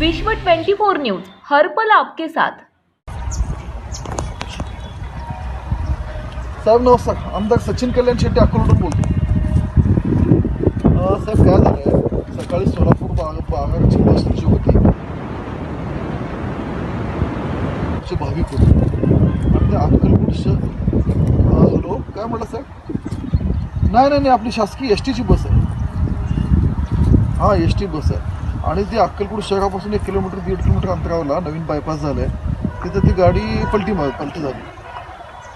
विश्व 24 न्यूज हर पल आपके साथ. सर नमस्कार. आमदार सचिन कल्याण शेट्टी अकोलकडून बोलतो सर काय झालं सकाळी सोलापूर बाग बागाची बस जी होती भाविक होते. आणि त्या अक्कलकोट हॅलो काय म्हटलं सर? नाही नाही नाही आपली शासकीय एस टीची बस आहे. हां एस टी बस आहे. आणि ती अक्कलकोट शहरापासून एक किलोमीटर दीड किलोमीटर अंतरावरला नवीन बायपास झालं आहे तिथं ती गाडी पलटी मार पलटी झाली.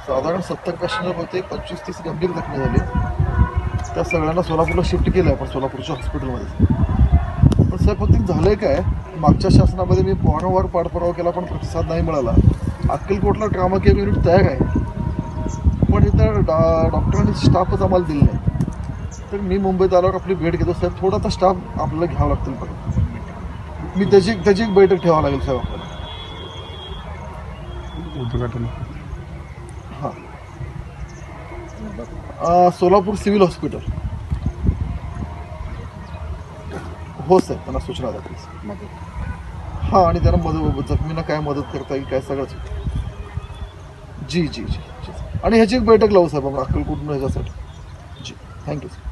साधारण सत्तर पेशंटर होते पंचवीस तीस गंभीर जखमी झाले. त्या सगळ्यांना सोलापूरला शिफ्ट केलं आहे आपण सोलापूरच्या हॉस्पिटलमध्ये पण साहेब झालं आहे काय? मागच्या शासनामध्ये मी वारंवार पाठपुरावा केला पण प्रतिसाद नाही मिळाला. अक्कलकोटला ड्रामा केअर युनिट तयार आहे. पण इथं डॉ डॉक्टरांनी स्टाफच आम्हाला दिले नाही. तर मी मुंबईत आल्यावर आपली भेट घेतो. साहेब थोडा स्टाफ आपल्याला घ्यावा लागतील पण. मी त्याची त्याची एक बैठक ठेवावं लागेल साहेब. आपल्याला उद्घाटन. हां. Um, Solapur civil hospital. हो सर त्यांना सूचना द्या मदत हां आणि त्यांना मदत जखमींना काय मदत करता येईल काय सगळंच. जी जी जी जी. आणि ह्याची एक बैठक लावू साहेब आपण अक्कलकोट ह्याच्यासाठी. जी थँक्यू सर